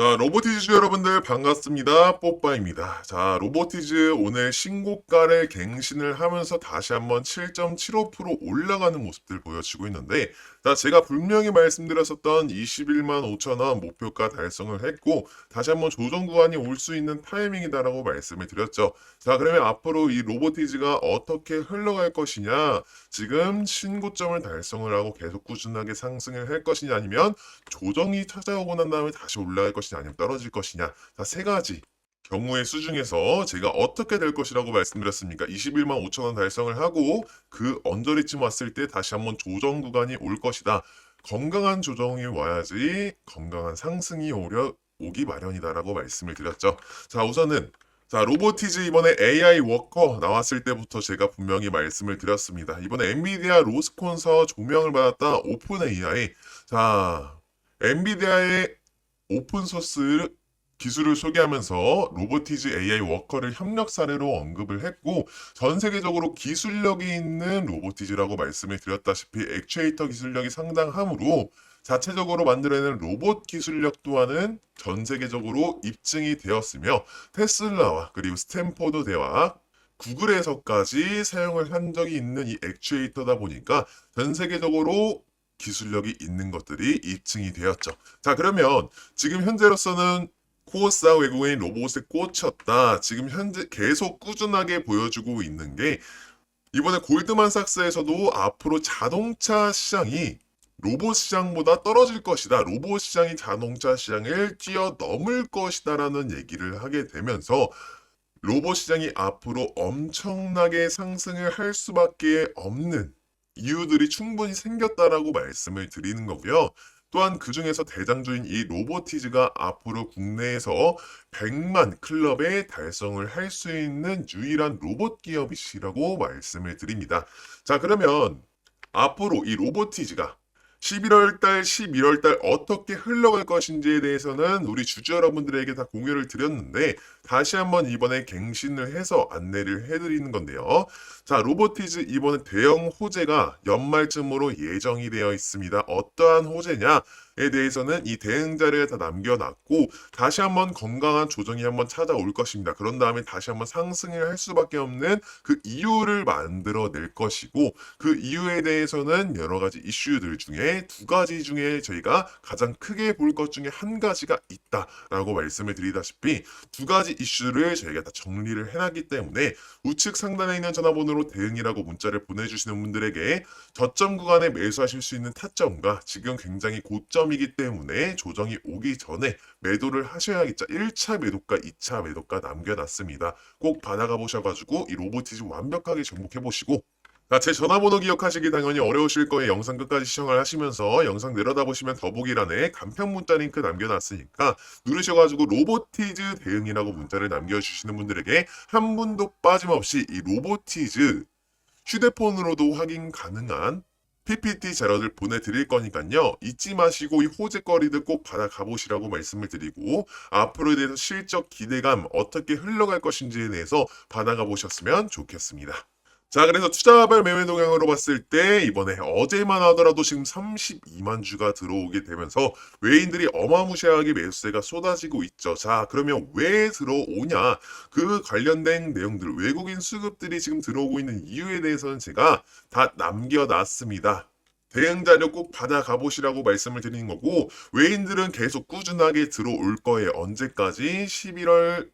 자, 로보티즈 여러분들 반갑습니다. 뽀빠입니다. 자, 로보티즈 오늘 신고가를 갱신을 하면서 다시 한번 7.75% 올라가는 모습들 보여주고 있는데, 자, 제가 분명히 말씀드렸었던 21만 5천원 목표가 달성을 했고, 다시 한번 조정 구간이 올 수 있는 타이밍이다라고 말씀을 드렸죠. 자, 그러면 앞으로 이 로보티즈가 어떻게 흘러갈 것이냐, 지금 신고점을 달성을 하고 계속 꾸준하게 상승을 할 것이냐, 아니면 조정이 찾아오고 난 다음에 다시 올라갈 것이냐 아니면 떨어질 것이냐 자 세 가지 경우의 수 중에서 제가 어떻게 될 것이라고 말씀드렸습니까? 21만 5천 원 달성을 하고 그 언저리쯤 왔을 때 다시 한번 조정 구간이 올 것이다. 건강한 조정이 와야지 건강한 상승이 오려 오기 마련이다라고 말씀을 드렸죠. 자 우선은 자, 로보티즈 이번에 AI 워커 나왔을 때부터 제가 분명히 말씀을 드렸습니다. 이번에 엔비디아 로스콘서 조명을 받았다 오픈 AI. 자, 엔비디아의 오픈소스 기술을 소개하면서 로보티즈 AI 워커를 협력 사례로 언급을 했고 전 세계적으로 기술력이 있는 로보티즈라고 말씀을 드렸다시피 액추에이터 기술력이 상당하므로 자체적으로 만들어내는 로봇 기술력 또한은 전 세계적으로 입증이 되었으며 테슬라와 그리고 스탠포드 대학 구글에서까지 사용을 한 적이 있는 이 액추에이터다 보니까 전 세계적으로 기술력이 있는 것들이 입증이 되었죠. 자, 그러면 지금 현재로서는 코어사 외국인 로봇에 꽂혔다. 지금 현재 계속 꾸준하게 보여주고 있는 게 이번에 골드만삭스에서도 앞으로 자동차 시장이 로봇 시장보다 떨어질 것이다. 로봇 시장이 자동차 시장을 뛰어넘을 것이다라는 얘기를 하게 되면서 로봇 시장이 앞으로 엄청나게 상승을 할 수밖에 없는 이유들이 충분히 생겼다라고 말씀을 드리는 거고요. 또한 그 중에서 대장주인 이 로보티즈가 앞으로 국내에서 100만 클럽에 달성을 할 수 있는 유일한 로봇 기업이시라고 말씀을 드립니다. 자, 그러면 앞으로 이 로보티즈가 11월 달, 11월 달 어떻게 흘러갈 것인지에 대해서는 우리 주주 여러분들에게 다 공유를 드렸는데 다시 한번 이번에 갱신을 해서 안내를 해드리는 건데요. 자, 로보티즈 이번에 대형 호재가 연말쯤으로 예정이 되어 있습니다. 어떠한 호재냐? 에 대해서는 이 대응 자료에 다 남겨놨고 다시 한번 건강한 조정이 한번 찾아올 것입니다. 그런 다음에 다시 한번 상승을 할 수밖에 없는 그 이유를 만들어낼 것이고 그 이유에 대해서는 여러 가지 이슈들 중에 두 가지 중에 저희가 가장 크게 볼 것 중에 한 가지가 있다라고 말씀을 드리다시피 두 가지 이슈를 저희가 다 정리를 해놨기 때문에 우측 상단에 있는 전화번호로 대응이라고 문자를 보내주시는 분들에게 저점 구간에 매수하실 수 있는 타점과 지금 굉장히 고점 이기 때문에 조정이 오기 전에 매도를 하셔야겠죠. 1차 매도가, 2차 매도가 남겨놨습니다. 꼭 받아가 보셔가지고 이 로보티즈 완벽하게 정복해 보시고 자, 제 전화번호 기억하시기 당연히 어려우실 거예요. 영상 끝까지 시청을 하시면서 영상 내려다 보시면 더보기란에 간편 문자 링크 남겨놨으니까 누르셔가지고 로보티즈 대응이라고 문자를 남겨주시는 분들에게 한 분도 빠짐없이 이 로보티즈 휴대폰으로도 확인 가능한 PPT 자료들 보내드릴 거니까요. 잊지 마시고 이 호재거리들 꼭 받아 가 보시라고 말씀을 드리고 앞으로에 대해서 실적 기대감 어떻게 흘러갈 것인지에 대해서 받아가 보셨으면 좋겠습니다. 자, 그래서 투자별 매매 동향으로 봤을 때 이번에 어제만 하더라도 지금 32만 주가 들어오게 되면서 외인들이 어마무시하게 매수세가 쏟아지고 있죠. 자, 그러면 왜 들어오냐? 그 관련된 내용들, 외국인 수급들이 지금 들어오고 있는 이유에 대해서는 제가 다 남겨놨습니다. 대응 자료 꼭 받아 가 보시라고 말씀을 드리는 거고 외인들은 계속 꾸준하게 들어올 거예요. 언제까지? 11월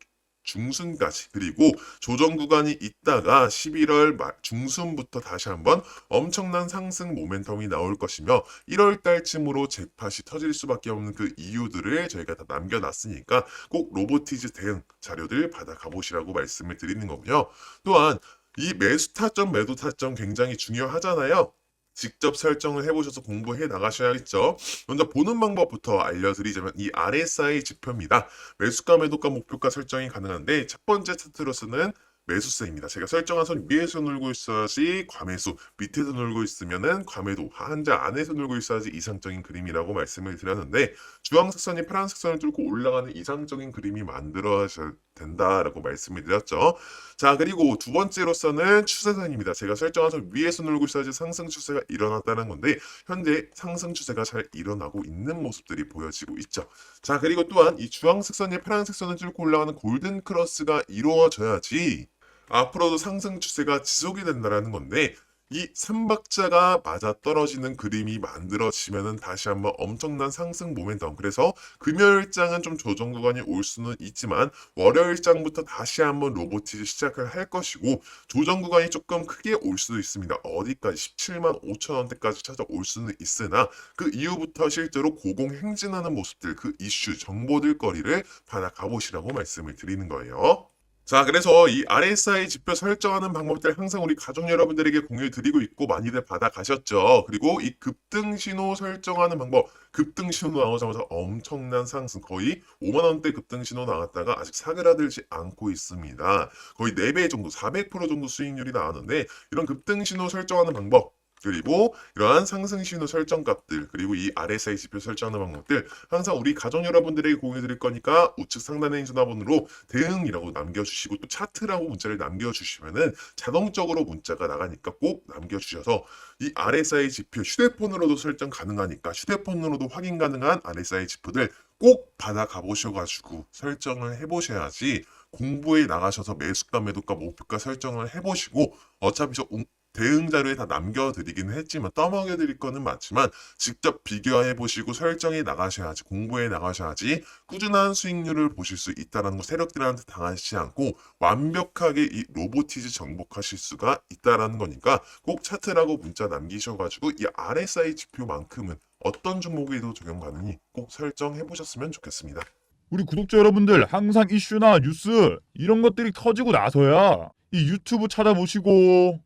중순까지 그리고 조정 구간이 있다가 11월 말 중순부터 다시 한번 엄청난 상승 모멘텀이 나올 것이며 1월 달쯤으로 잭팟이 터질 수밖에 없는 그 이유들을 저희가 다 남겨놨으니까 꼭 로보티즈 대응 자료들 받아 가 보시라고 말씀을 드리는 거고요. 또한 이 매수 타점, 매도 타점 굉장히 중요하잖아요. 직접 설정을 해보셔서 공부해 나가셔야겠죠. 먼저 보는 방법부터 알려드리자면 이 RSI 지표입니다. 매수가, 매도가, 목표가 설정이 가능한데 첫 번째 차트로서는 매수세입니다. 제가 설정한 선 위에서 놀고 있어야지 과매수, 밑에서 놀고 있으면은 과매도, 한자 안에서 놀고 있어야지 이상적인 그림이라고 말씀을 드렸는데 주황색 선이 파란색 선을 뚫고 올라가는 이상적인 그림이 만들어져 된다라고 말씀을 드렸죠. 자, 그리고 두 번째로서는 추세선입니다. 제가 설정해서 위에서 놀고 있어야지 상승 추세가 일어났다는 건데 현재 상승 추세가 잘 일어나고 있는 모습들이 보여지고 있죠. 자, 그리고 또한 이 주황색 선이 파란색 선을 뚫고 올라가는 골든 크로스가 이루어져야지 앞으로도 상승 추세가 지속이 된다라는 건데 이 삼박자가 맞아 떨어지는 그림이 만들어지면은 다시 한번 엄청난 상승 모멘텀. 그래서 금요일장은 좀 조정 구간이 올 수는 있지만 월요일장부터 다시 한번 로보티즈 시작을 할 것이고 조정 구간이 조금 크게 올 수도 있습니다. 어디까지 17만 5천 원대까지 찾아올 수는 있으나 그 이후부터 실제로 고공 행진하는 모습들, 그 이슈, 정보들 거리를 받아 가보시라고 말씀을 드리는 거예요. 자, 그래서 이 RSI 지표 설정하는 방법들 항상 우리 가족 여러분들에게 공유 드리고 있고 많이들 받아 가셨죠. 그리고 이 급등 신호 설정하는 방법, 급등 신호 나오자마자 엄청난 상승, 거의 5만 원대 급등 신호 나왔다가 아직 사그라들지 않고 있습니다. 거의 4배 정도, 400% 정도 수익률이 나왔는데 이런 급등 신호 설정하는 방법 그리고 이러한 상승 신호 설정 값들 그리고 이 RSI 지표 설정하는 방법들 항상 우리 가족 여러분들에게 공유 드릴 거니까 우측 상단에 있는 전화번호로 대응이라고 남겨주시고 또 차트라고 문자를 남겨주시면은 자동적으로 문자가 나가니까 꼭 남겨주셔서 이 RSI 지표 휴대폰으로도 설정 가능하니까 휴대폰으로도 확인 가능한 RSI 지표들 꼭 받아 가보셔가지고 설정을 해보셔야지 공부에 나가셔서 매수가 매도가 목표가 설정을 해보시고 어차피 저 웅- 대응 자료에 다 남겨드리긴 했지만 떠먹여드릴 거는 맞지만 직접 비교해 보시고 설정해 나가셔야지 공부해 나가셔야지 꾸준한 수익률을 보실 수 있다는 거 세력들한테 당하지 않고 완벽하게 이 로보티즈 정복하실 수가 있다라는 거니까 꼭 차트라고 문자 남기셔가지고 이 RSI 지표만큼은 어떤 종목에도 적용 가능히 꼭 설정해 보셨으면 좋겠습니다. 우리 구독자 여러분들 항상 이슈나 뉴스 이런 것들이 터지고 나서야 이 유튜브 찾아보시고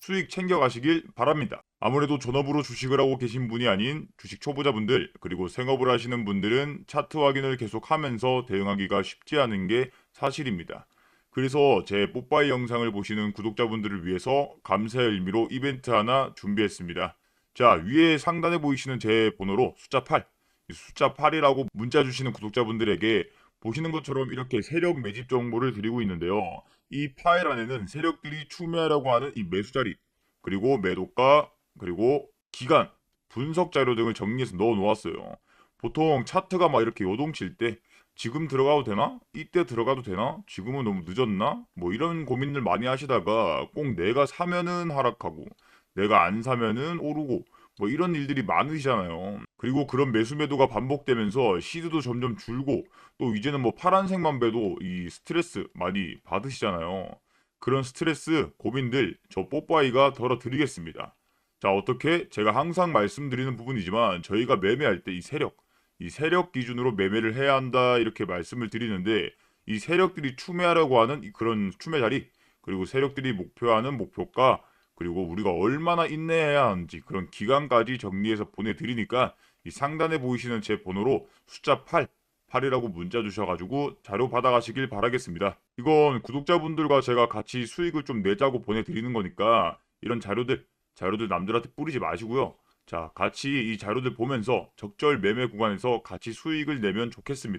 수익 챙겨가시길 바랍니다. 아무래도 전업으로 주식을 하고 계신 분이 아닌 주식 초보자분들 그리고 생업을 하시는 분들은 차트 확인을 계속하면서 대응하기가 쉽지 않은 게 사실입니다. 그래서 제 뽀빠이 영상을 보시는 구독자분들을 위해서 감사의 의미로 이벤트 하나 준비했습니다. 자 위에 상단에 보이시는 제 번호로 숫자 8, 이 숫자 8이라고 문자 주시는 구독자분들에게 보시는 것처럼 이렇게 세력 매집 정보를 드리고 있는데요. 이 파일 안에는 세력들이 추매하려고 하는 이 매수 자리, 그리고 매도가, 그리고 기간, 분석 자료 등을 정리해서 넣어 놓았어요. 보통 차트가 막 이렇게 요동칠 때 지금 들어가도 되나? 이때 들어가도 되나? 지금은 너무 늦었나? 뭐 이런 고민들 많이 하시다가 꼭 내가 사면은 하락하고 내가 안 사면은 오르고 뭐 이런 일들이 많으시잖아요. 그리고 그런 매수 매도가 반복되면서 시드도 점점 줄고 또 이제는 뭐 파란색만 배도 이 스트레스 많이 받으시잖아요. 그런 스트레스 고민들 저 뽀빠이가 덜어드리겠습니다. 자 어떻게 제가 항상 말씀드리는 부분이지만 저희가 매매할 때 이 세력 이 세력 기준으로 매매를 해야 한다 이렇게 말씀을 드리는데 이 세력들이 추매하려고 하는 이 그런 추매 자리 그리고 세력들이 목표하는 목표가 그리고 우리가 얼마나 인내해야 하는지 그런 기간까지 정리해서 보내드리니까 이 상단에 보이시는 제 번호로 숫자 8, 8이라고 문자 주셔가지고 자료 받아가시길 바라겠습니다. 이건 구독자분들과 제가 같이 수익을 좀 내자고 보내드리는 거니까 이런 자료들, 자료들 남들한테 뿌리지 마시고요. 자, 같이 이 자료들 보면서 적절 매매 구간에서 같이 수익을 내면 좋겠습니다.